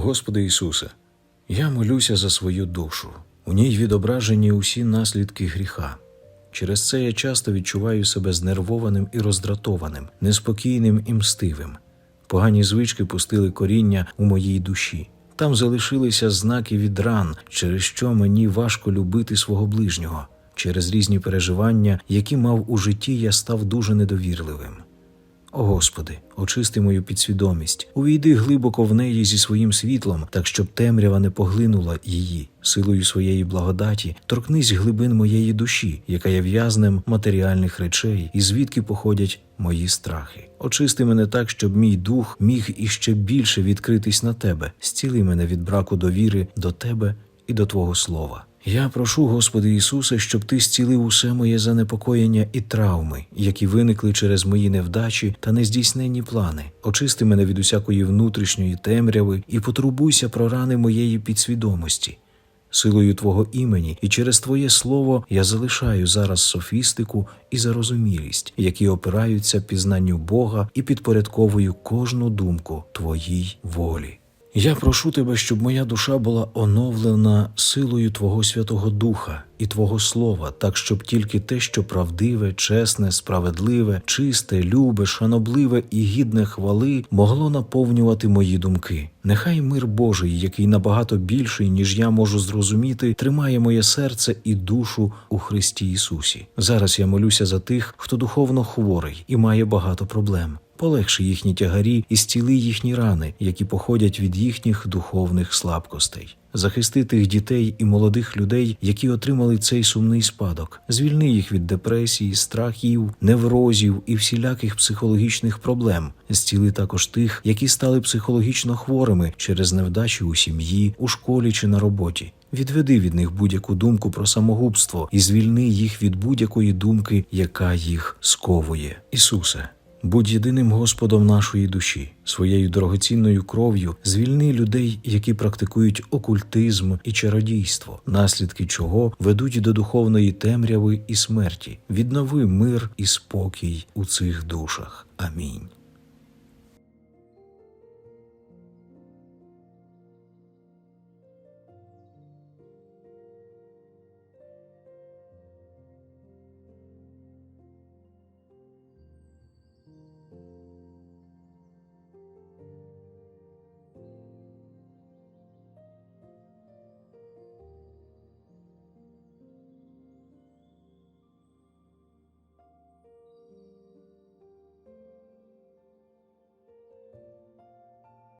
Господи Ісусе, я молюся за свою душу. У ній відображені усі наслідки гріха. Через це я часто відчуваю себе знервованим і роздратованим, неспокійним і мстивим. Погані звички пустили коріння у моїй душі. Там залишилися знаки від ран, через що мені важко любити свого ближнього. Через різні переживання, які мав у житті, я став дуже недовірливим. О Господи, очисти мою підсвідомість, увійди глибоко в неї зі своїм світлом, так щоб темрява не поглинула її, силою своєї благодаті, торкнись глибин моєї душі, яка є в'язнем матеріальних речей, і звідки походять мої страхи. Очисти мене так, щоб мій дух міг іще більше відкритись на тебе, зціли мене від браку довіри до тебе і до Твого слова. Я прошу, Господи Ісусе, щоб Ти зцілив усе моє занепокоєння і травми, які виникли через мої невдачі та нездійсненні плани. Очисти мене від усякої внутрішньої темряви і потурбуйся про рани моєї підсвідомості. Силою Твого імені і через Твоє Слово я залишаю зараз софістику і зарозумілість, які опираються пізнанню Бога і підпорядковую кожну думку Твоїй волі. Я прошу тебе, щоб моя душа була оновлена силою Твого Святого Духа і Твого Слова, так щоб тільки те, що правдиве, чесне, справедливе, чисте, любе, шанобливе і гідне хвали, могло наповнювати мої думки. Нехай мир Божий, який набагато більший, ніж я можу зрозуміти, тримає моє серце і душу у Христі Ісусі. Зараз я молюся за тих, хто духовно хворий і має багато проблем. Полегши їхні тягарі і зціли їхні рани, які походять від їхніх духовних слабкостей. Захисти тих дітей і молодих людей, які отримали цей сумний спадок, звільни їх від депресії, страхів, неврозів і всіляких психологічних проблем. Зціли також тих, які стали психологічно хворими через невдачі у сім'ї, у школі чи на роботі. Відведи від них будь-яку думку про самогубство і звільни їх від будь-якої думки, яка їх сковує. Ісусе. Будь єдиним Господом нашої душі, своєю дорогоцінною кров'ю звільни людей, які практикують окультизм і чародійство, наслідки чого ведуть до духовної темряви і смерті. Віднови мир і спокій у цих душах. Амінь.